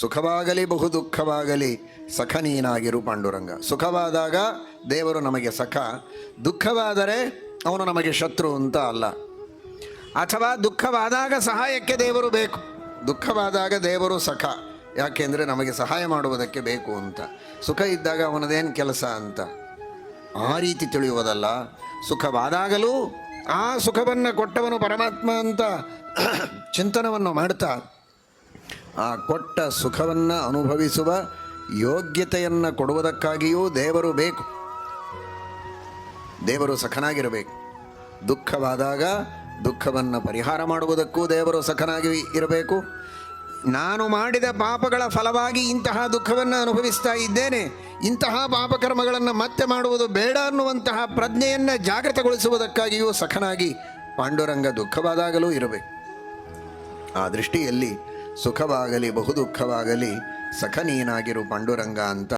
ಸುಖವಾಗಲಿ ಬಹು ದುಃಖವಾಗಲಿ ಸಖ ನೀನಾಗಿರು ಪಾಂಡುರಂಗ. ಸುಖವಾದಾಗ ದೇವರು ನಮಗೆ ಸಖ, ದುಃಖವಾದರೆ ಅವನು ನಮಗೆ ಶತ್ರು ಅಂತ ಅಲ್ಲ. ಅಥವಾ ದುಃಖವಾದಾಗ ಸಹಾಯಕ್ಕೆ ದೇವರು ಬೇಕು. ದುಃಖವಾದಾಗ ದೇವರು ಸಖ, ಯಾಕೆಂದರೆ ನಮಗೆ ಸಹಾಯ ಮಾಡುವುದಕ್ಕೆ ಬೇಕು ಅಂತ. ಸುಖ ಇದ್ದಾಗ ಅವನದೇನು ಕೆಲಸ ಅಂತ? ಆ ರೀತಿ ತಿಳಿಯುವುದಲ್ಲ. ಸುಖವಾದಾಗಲೂ ಆ ಸುಖವನ್ನು ಕೊಟ್ಟವನು ಪರಮಾತ್ಮ ಅಂತ ಚಿಂತನವನ್ನು ಮಾಡ್ತಾ ಆ ಕೊಟ್ಟ ಸುಖವನ್ನು ಅನುಭವಿಸುವ ಯೋಗ್ಯತೆಯನ್ನು ಕೊಡುವುದಕ್ಕಾಗಿಯೂ ದೇವರು ಬೇಕು. ದೇವರು ಸಖನಾಗಿರಬೇಕು. ದುಃಖವಾದಾಗ ದುಃಖವನ್ನು ಪರಿಹಾರ ಮಾಡುವುದಕ್ಕೂ ದೇವರು ಸಖನಾಗಿ ಇರಬೇಕು. ನಾನು ಮಾಡಿದ ಪಾಪಗಳ ಫಲವಾಗಿ ಇಂತಹ ದುಃಖವನ್ನು ಅನುಭವಿಸ್ತಾ ಇದ್ದೇನೆ. ಇಂತಹ ಪಾಪಕರ್ಮಗಳನ್ನು ಮತ್ತೆ ಮಾಡುವುದು ಬೇಡ ಅನ್ನುವಂತಹ ಪ್ರಜ್ಞೆಯನ್ನು ಜಾಗೃತಗೊಳಿಸುವುದಕ್ಕಾಗಿಯೂ ಸಖನಾಗಿ ಪಾಂಡುರಂಗ ದುಃಖವಾದಾಗಲೂ ಇರಬೇಕು. ಆ ದೃಷ್ಟಿಯಲ್ಲಿ ಸುಖವಾಗಲಿ ಬಹುದುಃಖವಾಗಲಿ ಸಖ ನೀನಾಗಿರು ಪಾಂಡುರಂಗ ಅಂತ